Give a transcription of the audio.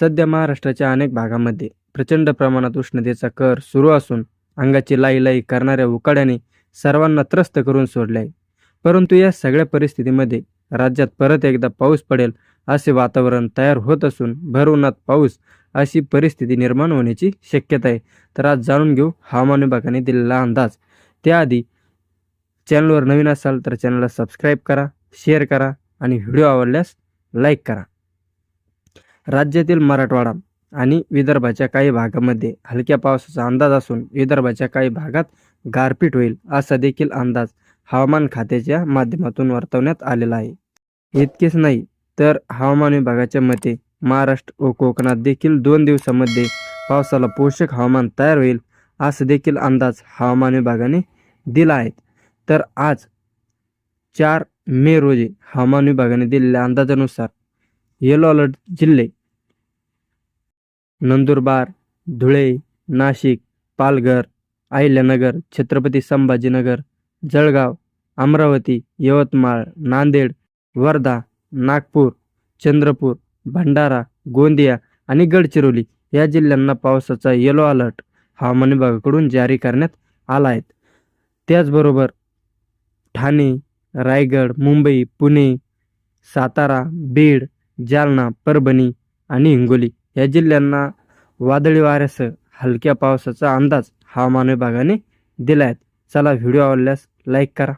सध्या महाराष्ट्राच्या अनेक भागामध्ये प्रचंड प्रमाणात उष्णतेचा कर सुरू असून अंगाची लाई लाई करणाऱ्या उकाड्याने सर्वांना त्रस्त करून सोडले आहे. परंतु या सगळ्या परिस्थितीमध्ये राज्यात परत एकदा पाऊस पडेल असे वातावरण तयार होत असून भर उन्हात पाऊस अशी परिस्थिती निर्माण होण्याची शक्यता आहे. तर आज जाणून घेऊ हवामान विभागाने दिलेला अंदाज. त्याआधी चॅनलवर नवीन असाल तर चॅनलला सबस्क्राईब करा शेअर करा आणि व्हिडिओ आवडल्यास लाईक करा. राज्यातील मराठवाडा आणि विदर्भाच्या काही भागामध्ये हलक्या पावसाचा अंदाज असून विदर्भाच्या काही भागात गारपीट होईल असा देखील अंदाज हवामान खात्याच्या माध्यमातून वर्तवण्यात आलेला आहे. इतकेच नाही तर हवामान विभागाच्या मते महाराष्ट्र व कोकणात देखील दोन दिवसामध्ये पावसाला पोषक हवामान तयार होईल असं देखील अंदाज हवामान विभागाने दिला आहे. तर आज चार मे रोजी हवामान विभागाने दिलेल्या अंदाजानुसार येलो अलर्ट जिल्हे नंदुरबार धुळे नाशिक पालघर अहिल्यानगर छत्रपती संभाजीनगर जळगाव अमरावती यवतमाळ नांदेड वर्धा नागपूर चंद्रपूर भंडारा गोंदिया आणि गडचिरोली या जिल्ह्यांना पावसाचा येलो अलर्ट हवामान विभागाकडून जारी करण्यात आला आहे. त्याचबरोबर ठाणे रायगड मुंबई पुणे सातारा बीड जालना परभणी आणि हिंगोली या जिल्ह्यांना वादळी वाऱ्यासह हलक्या पावसाचा अंदाज हवामान विभागाने दिला आहे चला व्हिडिओ आवडल्यास लाईक करा.